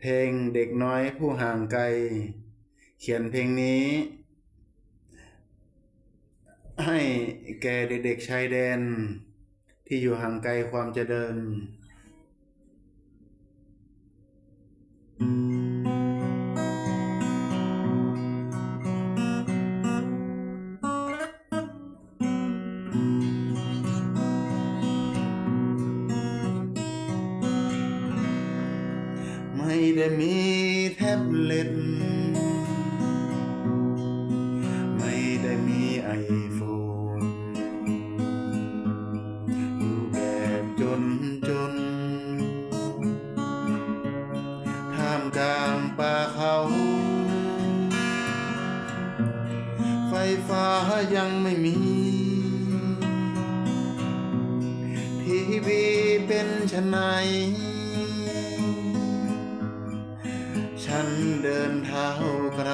เพลงเด็กน้อยผู้ห่างไกล เขียนเพลงนี้ ให้แก่เด็กๆชายแดน ที่อยู่ห่างไกลความเจริญ ม่ได้มีแท็บเล็ต ไม่ได้มีไอโฟนอยู่แบบจนจนท่ามกลางป่าเขา ไฟฟ้ายังไม่มี ทีวีเป็นชนไหน ฉันเดินเท้าไกล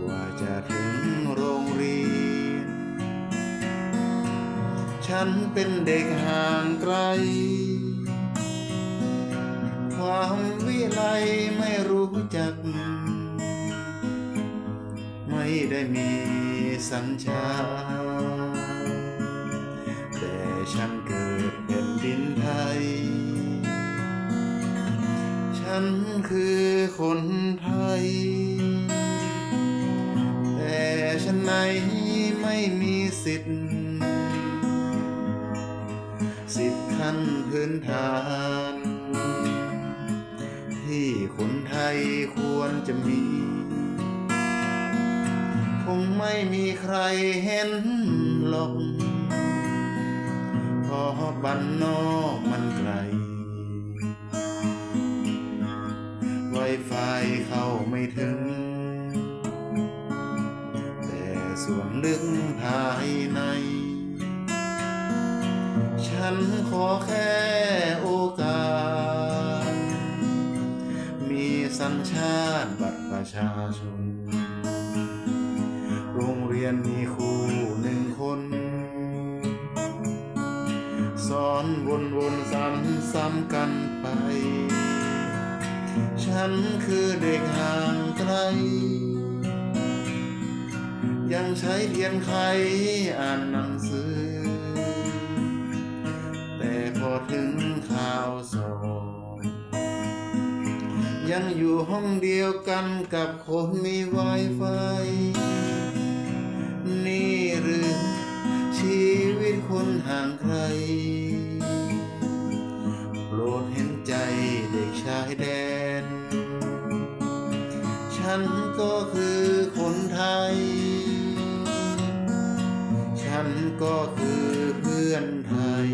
กว่าจะถึงโรงเรียน ฉันเป็นเด็กห่างไกล ความวิไลไม่รู้จัก ไม่ได้มีสัญชาติ ฉันคือคนไทย แต่ฉันไหนไม่มีสิทธิ์ สิทธิ์ขั้นพื้นฐาน ที่คนไทยควรจะมี คงไม่มีใครเห็นหรอกเพราะบ้านนอกมันไกล เข้าไม่ถึง แต่ส่วนลึกภายใน ฉันขอแค่โอกาส มีสัญชาติบัตรประชาชน โรงเรียนมีครูหนึ่งคน สอนวนๆซ้ำๆกันไป ฉันคือเด็กห่างไกล ยังใช้เทียนไขอ่านหนังสือ แต่พอถึงข่าวสอบยังอยู่ห้องเดียวกันกับคนมีไวไฟ นี่หรือชีวิตคนห่างไกล ฉันก็คือคนไทย ฉันก็คือเพื่อนไทย